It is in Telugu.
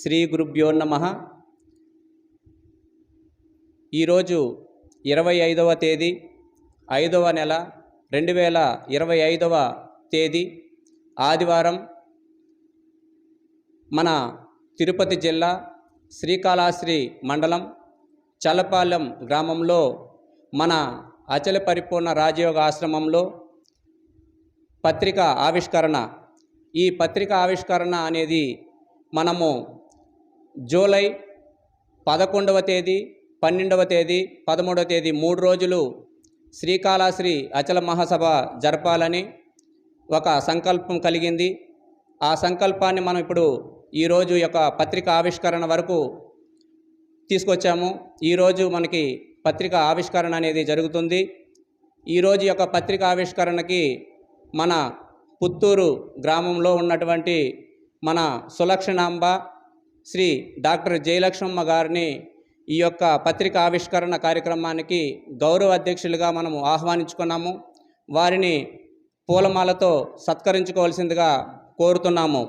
శ్రీ గురుభ్యో నమ. ఈరోజు ఇరవై ఐదవ తేదీ ఐదవ నెల రెండు వేల ఇరవై ఐదవ తేదీ ఆదివారం మన తిరుపతి జిల్లా శ్రీకాళహస్తి మండలం చలపాలెం గ్రామంలో మన అచల పరిపూర్ణ రాజయోగ ఆశ్రమంలో పత్రిక ఆవిష్కరణ. ఈ పత్రిక ఆవిష్కరణ అనేది మనము జూలై పదకొండవ తేదీ పన్నెండవ తేదీ పదమూడవ తేదీ మూడు రోజులు శ్రీకాళాశ్రీ అచల మహాసభ జరపాలని ఒక సంకల్పం కలిగింది. ఆ సంకల్పాన్ని మనం ఇప్పుడు ఈరోజు యొక్క పత్రిక ఆవిష్కరణ వరకు తీసుకొచ్చాము. ఈరోజు మనకి పత్రిక ఆవిష్కరణ అనేది జరుగుతుంది. ఈరోజు యొక్క పత్రిక ఆవిష్కరణకి మన పుత్తూరు గ్రామంలో ఉన్నటువంటి మన సులక్షణాంబ శ్రీ డాక్టర్ జయలక్ష్మమ్మ గారిని ఈ యొక్క పత్రిక ఆవిష్కరణ కార్యక్రమానికి గౌరవ అధ్యక్షులుగా మనము ఆహ్వానించుకున్నాము. వారిని పూలమాలతో సత్కరించుకోవాల్సిందిగా కోరుతున్నాము.